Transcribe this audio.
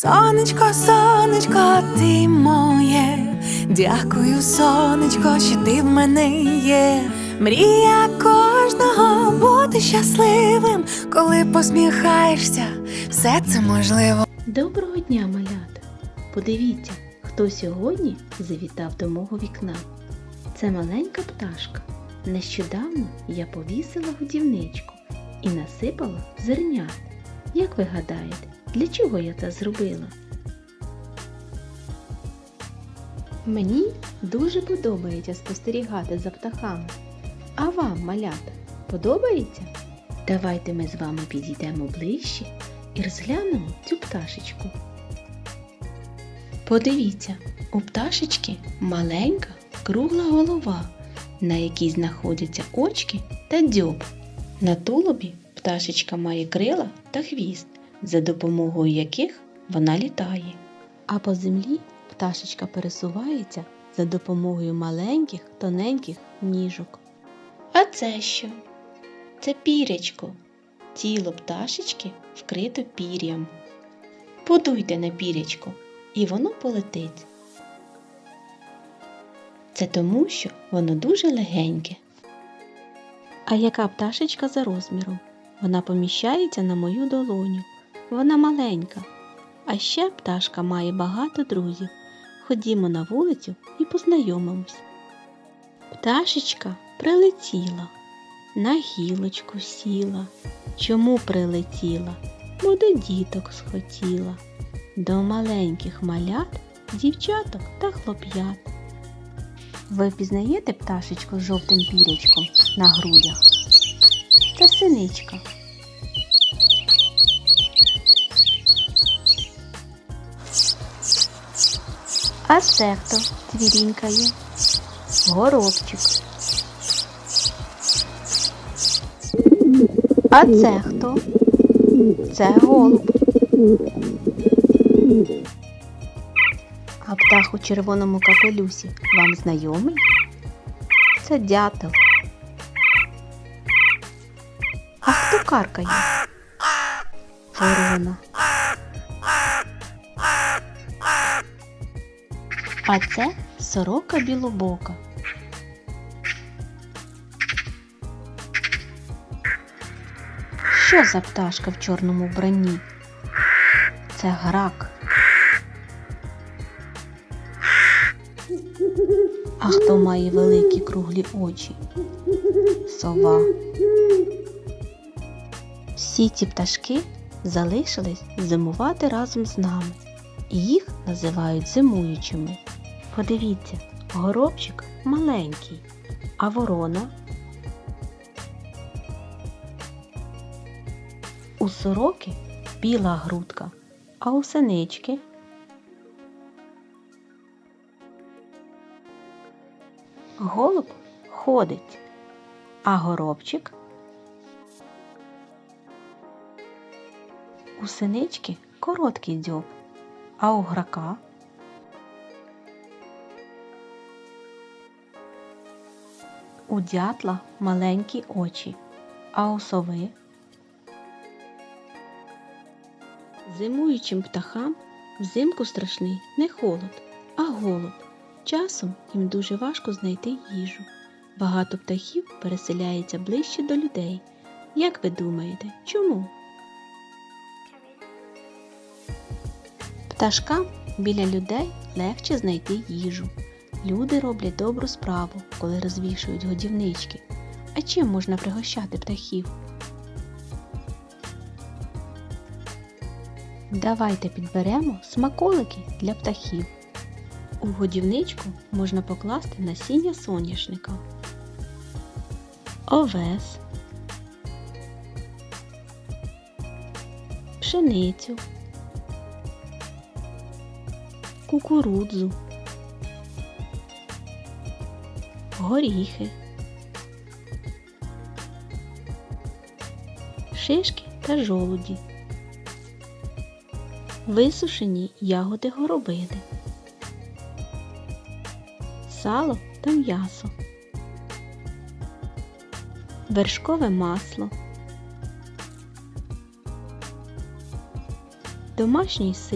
Сонечко, сонечко, ти моє. Дякую, сонечко, що ти в мене є. Мрія кожного бути щасливим, коли посміхаєшся, все це можливо. Доброго дня, малята! Подивіться, хто сьогодні завітав до мого вікна. Це маленька пташка. Нещодавно я повісила годівничку і насипала зернят. Як ви гадаєте, для чого я це зробила? Мені дуже подобається спостерігати за птахами. А вам, малята, подобається? Давайте ми з вами підійдемо ближче і розглянемо цю пташечку. Подивіться, у пташечки маленька кругла голова, на якій знаходяться очки та дзьоб. На тулубі пташечка має крила та хвіст, за допомогою яких вона літає. А по землі пташечка пересувається за допомогою маленьких тоненьких ніжок. А це що? Це пірячко. Тіло пташечки вкрито пір'ям. Подуйте на пірячко, і воно полетить. Це тому, що воно дуже легеньке. А яка пташечка за розміром? Вона поміщається на мою долоню. Вона маленька. А ще пташка має багато друзів. Ходімо на вулицю і познайомимось. Пташечка прилетіла, на гілочку сіла. Чому прилетіла? Бо до діток схотіла, до маленьких малят, дівчаток та хлоп'ят. Ви впізнаєте пташечку з жовтим пірячком на грудях? Це синичка. А це хто цвірінькає? Горобчик. А це хто? Це голуб. А птах у червоному капелюсі вам знайомий? Це дятел. Хто каркає? Ворона. А це сорока білобока. Що за пташка в чорному вбранні? Це грак. А хто має великі круглі очі? Сова. Всі ці пташки залишились зимувати разом з нами, і їх називають зимуючими. Подивіться, горобчик маленький, а ворона? У сороки біла грудка, а у синички? Голуб ходить, а горобчик у синички короткий дзьоб, а у грака у дятла маленькі очі, а у сови Зимуючим птахам взимку страшний не холод, а голод. Часом їм дуже важко знайти їжу. Багато птахів переселяється ближче до людей. Як ви думаєте, чому? Пташкам біля людей легше знайти їжу. Люди роблять добру справу, коли розвішують годівнички. А чим можна пригощати птахів? Давайте підберемо смаколики для птахів. У годівничку можна покласти насіння соняшника, овес, пшеницю, кукурудзу, горіхи, шишки та жолуді висушені ягоди горобини, сало та м'ясо, вершкове масло, домашній сир.